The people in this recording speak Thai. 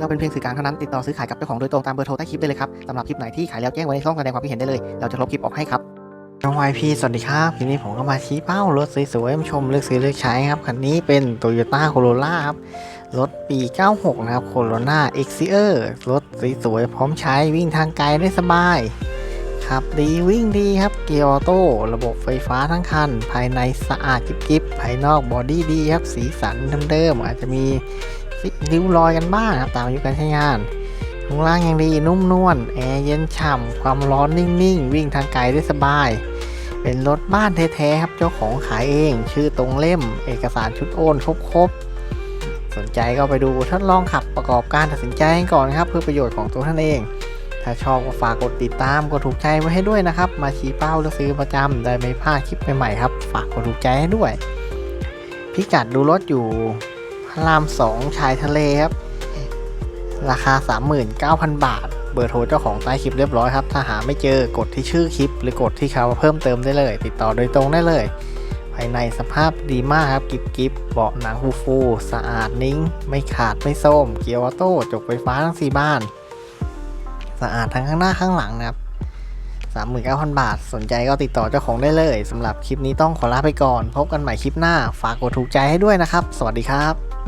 เราเป็นเพียงสื่อกลางเท่านั้นติดต่อซื้อขายกับเจ้าของโดยตรงตามเบอร์โทรใต้คลิปได้เลยครับสำหรับคลิปไหนที่ขายแล้วแจ้งไว้ในช่องแสดงความคิดเห็นได้เลยเราจะลบคลิปออกให้ครับน้องวายพี่สวัสดีครับคลิปนี้ผมก็มาชี้เป้ารถสวยๆมาชมเลือกซื้อเลือกใช้ครับคันนี้เป็น Toyota Corolla ครับรถปี 96 นะครับ Corolla e x i e r รถสวยๆพร้อมใช้วิ่งทางไกลได้สบายขับดีวิ่งดีครับเกียร์ออโต้ระบบไฟฟ้าทั้งคัน ภายในสะอาดกิ๊บๆภายนอกบอดี้ดีครับสีสันเดิมๆอาจจะมี ริ้วรอยกันบ้างครับตามอายุการใช้งานข้างล่างยังดีนุ่มนวลแอร์เย็นฉ่ำความร้อนนิ่งๆ วิ่งทางไกลได้สบาย เป็นรถบ้านแท้ๆครับเจ้าของขายเอง ชื่อตรงเล่ม เอกสารชุดโอนครบๆสนใจก็ไปดูทดลองขับประกอบการตัดสินใจกันก่อนครับ เพื่อประโยชน์ของตัวท่านเอง ถ้าชอบก็ฝากกดติดตามกดถูกใจไว้ให้ด้วยนะครับ มาชี้เป้าและซื้อประจำได้ไม่พลาดคลิปใหม่ๆครับฝากกดถูกใจให้ด้วย พิกัดดูรถอยู่ พระรามสองชายทะเลครับ ราคา 39,000 บาท เบอร์โทรเจ้าของใต้คลิปเรียบร้อยครับ ถ้าหาไม่เจอกดที่ชื่อคลิป หรือกดที่เขาเพิ่มเติมได้เลย ติดต่อโดยตรงได้เลย ภายในสภาพดีมากครับกิบกิบเบาะหนังฟูฟูสะอาดนิ่ง ไม่ขาดไม่ส้ม เกียร์ออโต้จกไฟฟ้าทั้งสี่บ้าน สะอาดทั้งข้างหน้าข้างหลังนะครับ39,000 บาท สนใจก็ติดต่อเจ้าของได้เลยสำหรับคลิปนี้ต้องขอลาไปก่อน พบกันใหม่คลิปหน้า ฝากกดถูกใจให้ด้วยนะครับ สวัสดีครับ